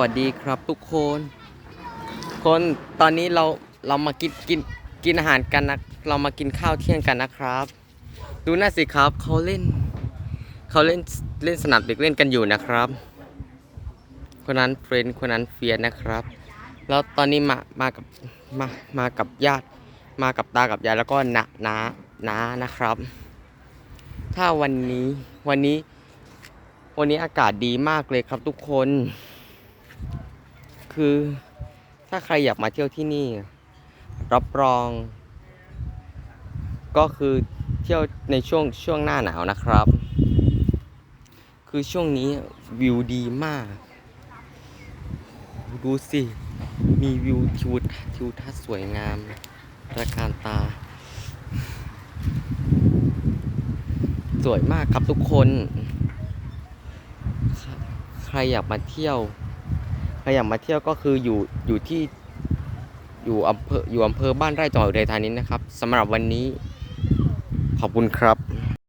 วัสดีครับทุกคน คนตอนนี้เราเรามากินกินกินอาหารกันนะ เรามากินข้าวเที่ยงกันนะครับ ดูน่าสิครับเขาเล่นเขาเล่นเล่นสนามเด็กเล่นกันอยู่นะครับ คนนั้นเฟรนคนนั้นเฟียสนะครับ แล้วตอนนี้มามากับมามากับญาติ มากับตากับยายแล้วก็น้าน้าน้านะครับ ถ้าวันนี้วันนี้วันนี้อากาศดีมากเลยครับทุกคน คือถ้าใครอยากมาเที่ยวที่นี่ รับรอง ก็คือเที่ยวในช่วงช่วงหน้าหนาวนะครับ คือช่วงนี้วิวดีมาก ดูสิ มีวิวทิวทิวทัศน์สวยงามตระการตา สวยมากครับทุกคน ใครอยากมาเที่ยว ใครอยากมาเที่ยวก็คืออยู่อยู่ที่อยู่อำเภออยู่อำเภอบ้านไร่จังหวัดอุทัยธานีนะครับสำหรับวันนี้ขอบคุณครับ